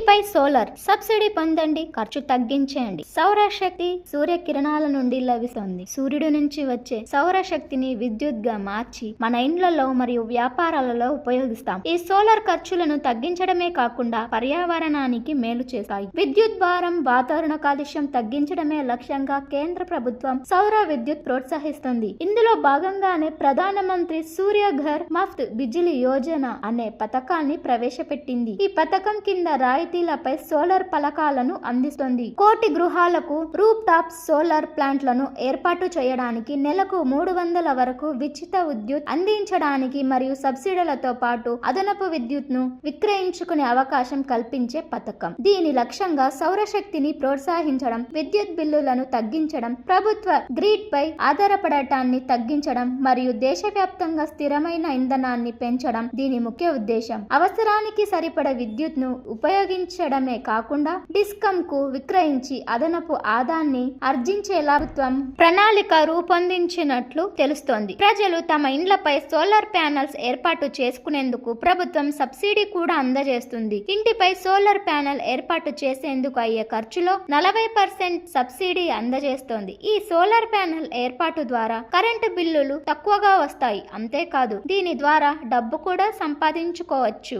ఇంటిపై solar subsidy పొందండి ఖర్చు తగ్గించేయండి. సౌరశక్తి సూర్య కిరణాల నుండి లభిస్తుంది. సూర్యుడి నుంచి వచ్చే సౌరశక్తిని విద్యుత్గా మార్చి మన ఇండ్లలో మరియు వ్యాపారాలలో ఉపయోగిస్తాం. ఈ సోలార్ ఖర్చులను తగ్గించడమే కాకుండా పర్యావరణానికి మేలు చేస్తాయి. విద్యుత్ భారం వాతావరణ కాలుష్యం తగ్గించడమే లక్ష్యంగా కేంద్ర ప్రభుత్వం సౌర విద్యుత్ ప్రోత్సహిస్తుంది. ఇందులో భాగంగానే ప్రధానమంత్రి సూర్య ఘర్ మఫ్త్ బిజిలీ యోజన అనే పథకాన్ని ప్రవేశపెట్టింది. ఈ పథకం కింద రాయితీలపై సోలార్ పలకాలను అందిస్తుంది. కోటి గృహాలకు రూప్ టాప్ సోలార్ ప్లాంట్లను ఏర్పాటు చేయడానికి నెలకు మూడు వందల వరకు విచిత విద్యుత్ అందించడానికి మరియు సబ్సిడీలతో పాటు అదనపు విద్యుత్ను విక్రయించుకునే అవకాశం కల్పించే పథకం. దీని లక్ష్యంగా సౌరశక్తిని ప్రోత్సహించడం విద్యుత్ బిల్లులను తగ్గించడం ప్రభుత్వ గ్రిడ్ పై ఆధారపడటాన్ని తగ్గించడం మరియు దేశవ్యాప్తంగా స్థిరమైన ఇంధనాన్ని పెంచడం దీని ముఖ్య ఉద్దేశం. అవసరానికి సరిపడ విద్యుత్ను ఉపయోగ ఉపయోగించడమే కాకుండా డిస్కమ్కు విక్రయించి అదనపు ఆదాన్ని ఆర్జించేలా ప్రభుత్వం ప్రణాళిక రూపొందించినట్లు తెలుస్తోంది. ప్రజలు తమ ఇండ్లపై సోలార్ ప్యానెల్స్ ఏర్పాటు చేసుకునేందుకు ప్రభుత్వం సబ్సిడీ కూడా అందజేస్తుంది. ఇంటిపై సోలార్ ప్యానెల్ ఏర్పాటు చేసేందుకు అయ్యే ఖర్చులో నలభై పర్సెంట్ సబ్సిడీ అందజేస్తోంది. ఈ సోలార్ ప్యానెల్ ఏర్పాటు ద్వారా కరెంటు బిల్లులు తక్కువగా వస్తాయి. అంతేకాదు దీని ద్వారా డబ్బు కూడా సంపాదించుకోవచ్చు.